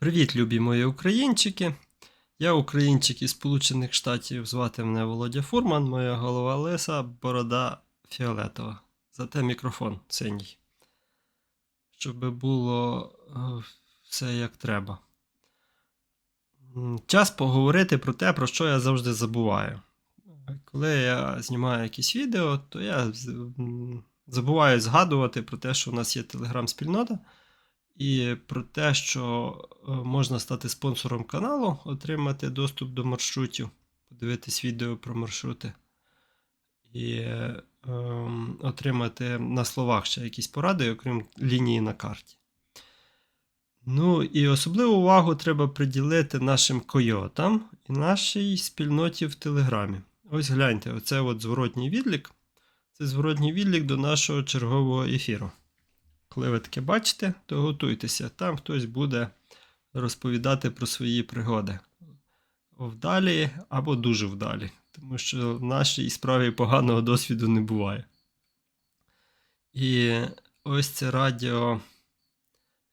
Привіт, любі мої українчики. Я українчик із Сполучених Штатів, звати мене Володя Фурман, моя голова лиса, борода фіолетова. Зате мікрофон синій. Щоб було е, все як треба. Час поговорити про те, про що я завжди забуваю. Коли я знімаю якісь відео, то я забуваю згадувати про те, що в нас є телеграм-спільнота. І про те, що е, можна стати спонсором каналу, отримати доступ до маршрутів, подивитись відео про маршрути і е, отримати на словах ще якісь поради, окрім лінії на карті. Ну і особливу увагу треба приділити нашим койотам і нашій спільноті в Телеграмі. Ось гляньте, оце от зворотній відлік. Це зворотній відлік до нашого чергового ефіру. Коли ви таке бачите, то готуйтеся. Там хтось буде розповідати про свої пригоди. Вдалі або дуже вдалі. Тому що в нашій справі поганого досвіду не буває. І ось це радіо.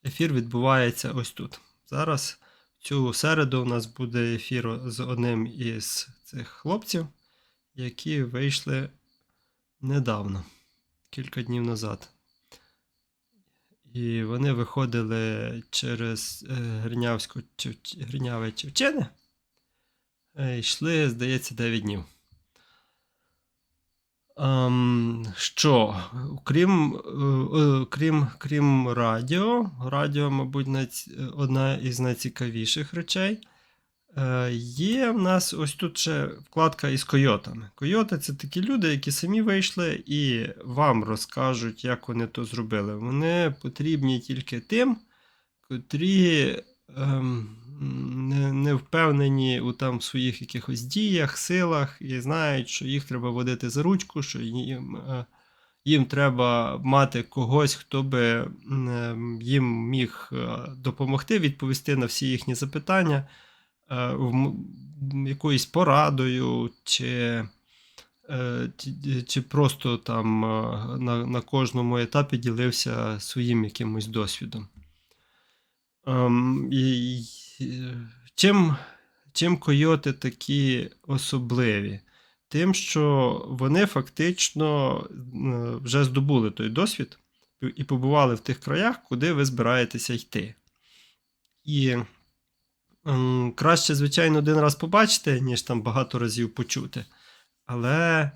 Ефір відбувається ось тут. Зараз цю середу у нас буде ефір з одним із цих хлопців, які вийшли недавно, кілька днів назад. І вони виходили через е, Гринявську Гриняве Чевчене. Е, Йшли, здається, 9 днів. Ем, що, крім, е, крім, крім радіо, радіо, мабуть, одна із найцікавіших речей. Е, Є в нас ось тут ще вкладка із койотами. Койоти це такі люди, які самі вийшли і вам розкажуть, як вони то зробили. Вони потрібні тільки тим, котрі ем, не, не впевнені у там своїх якихось діях, силах і знають, що їх треба водити за ручку, що їм, е, їм треба мати когось, хто би м, їм міг е, допомогти відповісти на всі їхні запитання е, якоюсь порадою, чи, е, чи просто там е, на, на кожному етапі ділився своїм якимось досвідом. Ем, і, чим, чим койоти такі особливі? Тим, що вони фактично е, вже здобули той досвід і побували в тих краях, куди ви збираєтеся йти. І краще, звичайно, один раз побачити, ніж там багато разів почути. Але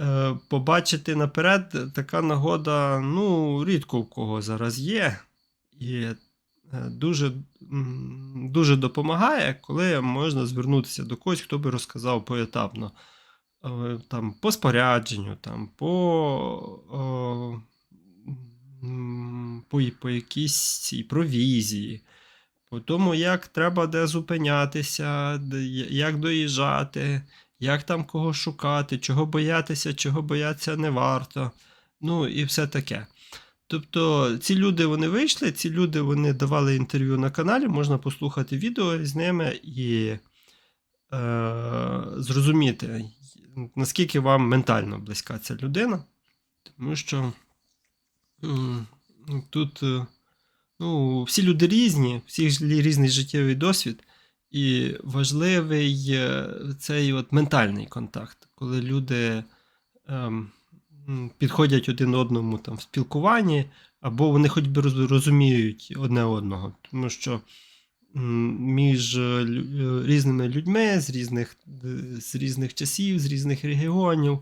е, побачити наперед така нагода, ну, рідко в кого зараз є. І е, дуже, дуже допомагає, коли можна звернутися до когось, хто би розказав поетапно. Е, Там, по спорядженню, там, по, о, по, по якійсь провізії, по тому, як треба де зупинятися, де- як доїжджати, як там кого шукати, чого боятися, чого боятися не варто. Ну і все таке. Тобто ці люди вони вийшли, ці люди вони давали інтерв'ю на каналі, можна послухати відео з ними і е, зрозуміти, наскільки вам ментально близька ця людина. Тому що м, тут е, ну, всі люди різні, всіх різний життєвий досвід, і важливий е, цей от ментальний контакт, коли люди ем, підходять один одному там в спілкуванні, або вони хоч би розуміють одне одного. Тому що між е, е, різними людьми з різних, з різних часів, з різних регіонів,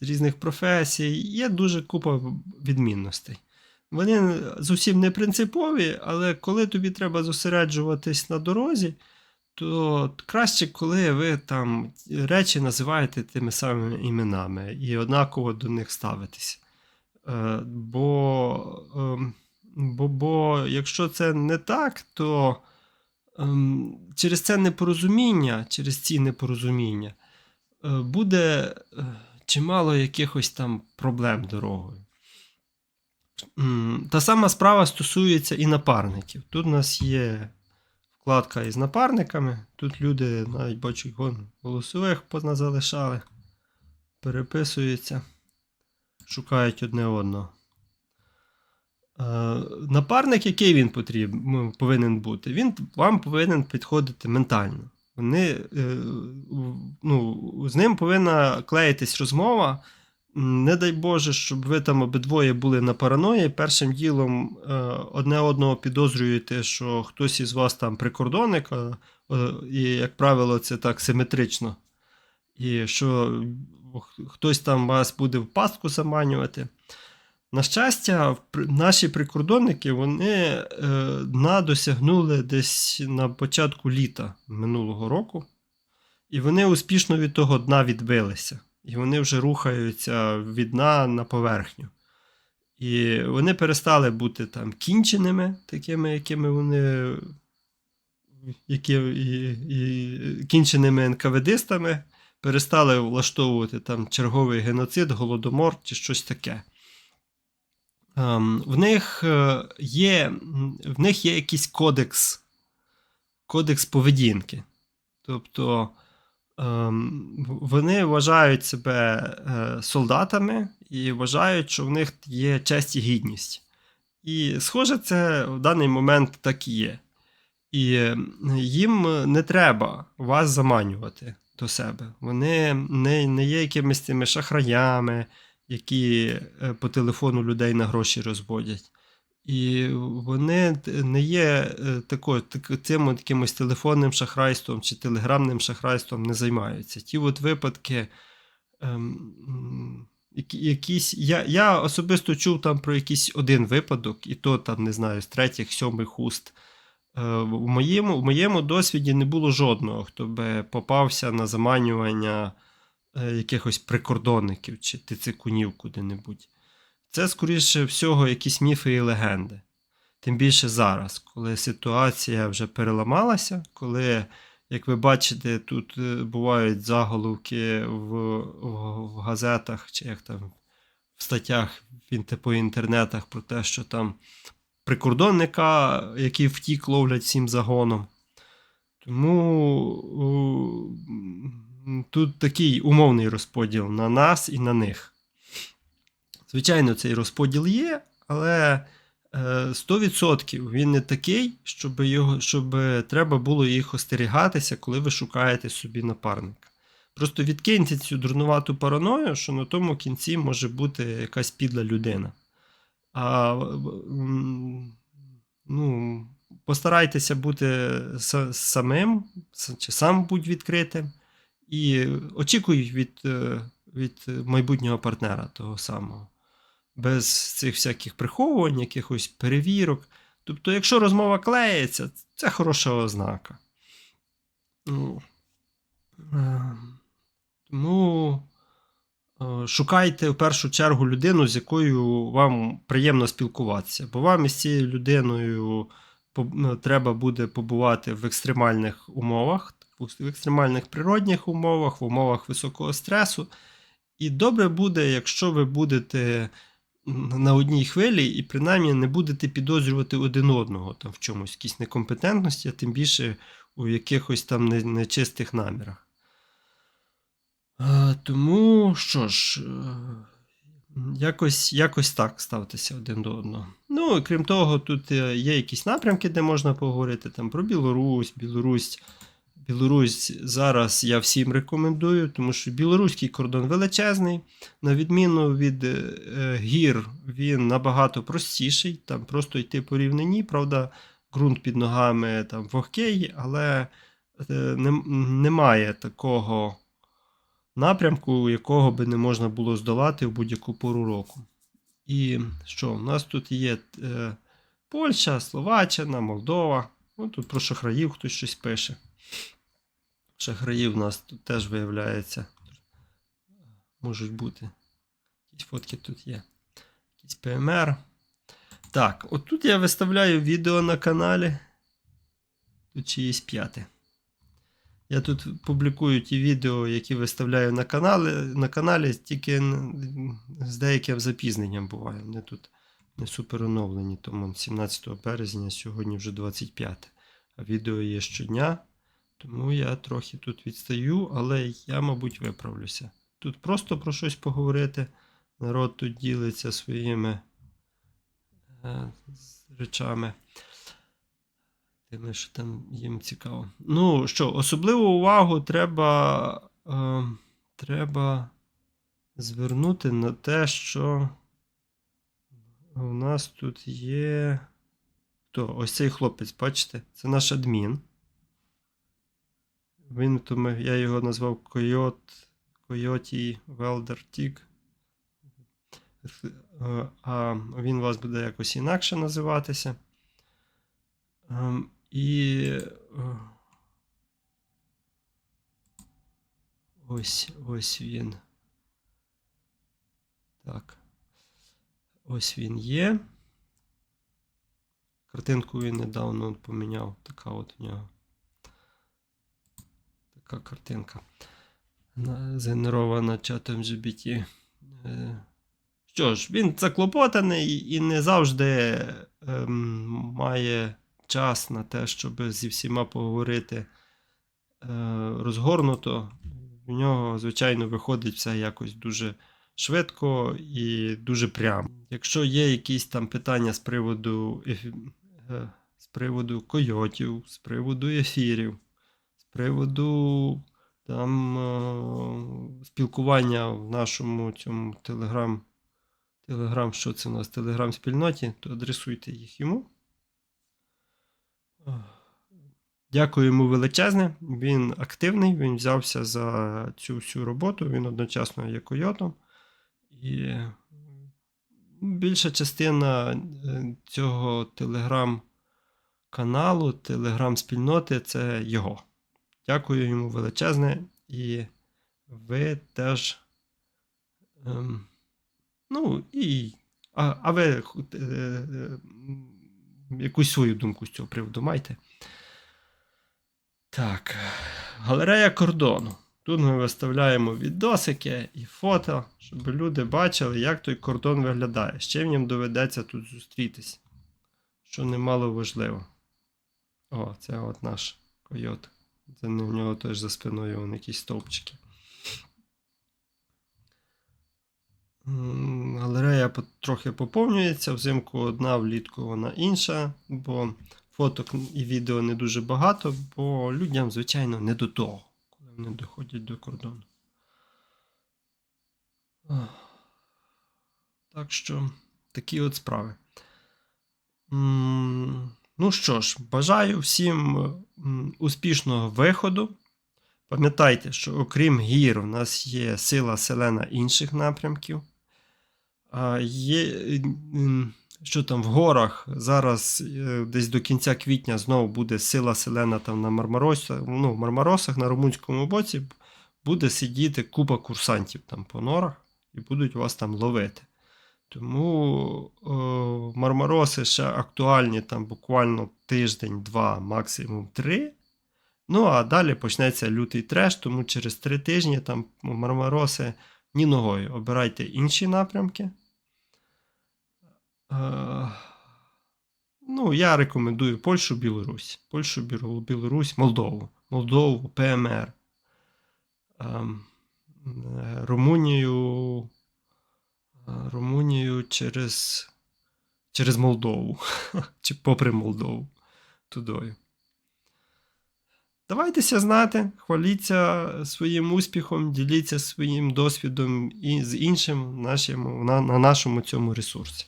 з різних професій є дуже купа відмінностей. Вони зовсім не принципові, але коли тобі треба зосереджуватись на дорозі, то краще, коли ви там речі називаєте тими самими іменами і однаково до них ставитесь. Е, Бо, ем, бо, бо якщо це не так, то ем, через це непорозуміння, через ці непорозуміння, е, буде е, чимало якихось там проблем дорогою. Та сама справа стосується і напарників. Тут у нас є вкладка із напарниками. Тут люди навіть бачу, вон, голосових позалишали, переписуються, шукають одне одного. Е, Напарник, який він потрібен, повинен бути? Він вам повинен підходити ментально. Вони, е, ну, з ним повинна клеїтись розмова. Не дай Боже, щоб ви там обидвоє були на параної. Першим ділом е, одне одного підозрюєте, що хтось із вас там прикордонник, е, і, як правило, це так симетрично. І що хтось там вас буде в пастку заманювати. На щастя, наші прикордонники вони е, дна досягнули десь на початку літа минулого року, і вони успішно від того дна відбилися. І вони вже рухаються від дна на поверхню. І вони перестали бути там кінченими, такими, якими вони. Які, і, і, кінченими НКВДистами, перестали влаштовувати там черговий геноцид, голодомор чи щось таке. Ем, в, них е, є, в них є якийсь кодекс, кодекс поведінки. Тобто вони вважають себе е, солдатами і вважають, що в них є честь і гідність. І, схоже, це в даний момент так і є. І їм не треба вас заманювати до себе. Вони не, не є якимись тими шахраями, які е, по телефону людей на гроші розводять. І вони не є е, такою, так, цим от якимось телефонним шахрайством чи телеграмним шахрайством не займаються. Ті от випадки, ем, якісь, я, я особисто чув там про якийсь один випадок, і то там, не знаю, з третіх, сьомих уст. Е, В моєму, в моєму досвіді не було жодного, хто би попався на заманювання е, якихось прикордонників чи тицикунів куди-небудь. Це, скоріше всього, якісь міфи і легенди. Тим більше зараз, коли ситуація вже переламалася, коли, як ви бачите, тут е, бувають заголовки в, в, газетах чи як там в статтях по інтернетах про те, що там прикордонника, який втік, ловлять всім загоном. Тому тут такий умовний розподіл на нас і на них. Звичайно, цей розподіл є, але е, 100% він не такий, щоб, його, щоб треба було їх остерігатися, коли ви шукаєте собі напарника. Просто відкиньте цю дурнувату параною, що на тому кінці може бути якась підла людина. А ну, постарайтеся бути самим, чи сам будь відкритим, і очікуй від, е, від майбутнього партнера того самого. Без цих всяких приховувань, якихось перевірок. Тобто, якщо розмова клеїться, це хороша ознака. Ну, е, Тому е, шукайте в першу чергу людину, з якою вам приємно спілкуватися, бо вам із цією людиною треба буде побувати в екстремальних умовах, в екстремальних природних умовах, в умовах високого стресу. І добре буде, якщо ви будете на одній хвилі і принаймні не будете підозрювати один одного там в чомусь, якійсь некомпетентності, а тим більше у якихось там нечистих намірах. Тому що ж, е, якось, якось так ставтеся один до одного. Ну, крім того, тут е, є якісь напрямки, де можна поговорити там про Білорусь, Білорусь. Білорусь зараз я всім рекомендую, тому що білоруський кордон величезний. На відміну від е, гір, він набагато простіший. Там просто йти по рівнині, правда, ґрунт під ногами там вогкий, але е, немає такого напрямку, якого би не можна було здолати в будь-яку пору року. І що? У нас тут є е, Польща, Словаччина, Молдова. Ну, тут про шахраїв хтось щось пише. Шахраїв у нас тут теж виявляється. Можуть бути. Якісь фотки тут є. Якийсь ПМР. Так, отут я виставляю відео на каналі. Тут чиїсь п'яте. Я тут публікую ті відео, які виставляю на каналі, на каналі тільки з деяким запізненням буває. Вони тут не супер оновлені, тому 17 березня, сьогодні вже 25. А відео є щодня, тому я трохи тут відстаю, але я, мабуть, виправлюся. Тут просто про щось поговорити. Народ тут ділиться своїми е, речами. Тими, що там їм цікаво. Ну що, особливу увагу треба, е, треба звернути на те, що у нас тут є. Хто? Ось цей хлопець, бачите? Це наш адмін. Він, то ми, я його назвав Койот, Койоті Велдер Тік. Е, А він у вас буде якось інакше називатися. Ем, І е, ось ось він. Так. Ось він є. Картинку він недавно поміняв. Така от у нього. Така картинка. Згенерована чатом GBT. Е, Що ж, він заклопотаний і не завжди ем, має час на те, щоб зі всіма поговорити е, розгорнуто. В нього, звичайно, виходить все якось дуже швидко і дуже прямо. Якщо є якісь там питання з приводу, ефі- е, з приводу койотів, з приводу ефірів, приводу там е, спілкування в нашому цьому телеграм, телеграм, що це у нас, телеграм-спільноті, то адресуйте їх йому. Дякую йому величезне. Він активний, він взявся за цю всю роботу, він одночасно є койотом. І більша частина е, цього телеграм-каналу, телеграм-спільноти це його. Дякую йому величезне. І ви теж. Ем, ну, і. А, а ви е, е, якусь свою думку з цього приводу маєте? Так. Галерея кордону. Тут ми виставляємо відосики і фото, щоб люди бачили, як той кордон виглядає. З чим їм доведеться тут зустрітись. Що немало важливо. О, це от наш койот. Це не в нього теж за спиною вон якісь стовпчики. Галерея трохи поповнюється, взимку одна, влітку вона інша, бо фоток і відео не дуже багато, бо людям, звичайно, не до того, коли вони доходять до кордону. Так що такі от справи. Ну що ж, бажаю всім м, успішного виходу. Пам'ятайте, що окрім гір, у нас є сила селена інших напрямків. Є, що там в горах зараз е, десь до кінця квітня знову буде сила селена там на Мармаросах, ну, в Мармаросах на румунському боці буде сидіти купа курсантів там по норах і будуть вас там ловити. Тому о, Мармароси ще актуальні там буквально тиждень, два, максимум три. Ну, а далі почнеться лютий треш, тому через три тижні там Мармароси ні ногою. Обирайте інші напрямки. Е, ну, я рекомендую Польщу, Білорусь. Польщу, Білорусь, Молдову. Молдову, ПМР. Ем, Румунію. е, Румунію через, через Молдову. Чи попри Молдову. Тудою. Давайтеся знати, хваліться своїм успіхом, діліться своїм досвідом і з іншим нашому, на, на нашому цьому ресурсі.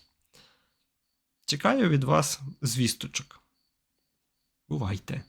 Чекаю від вас звісточок. Бувайте!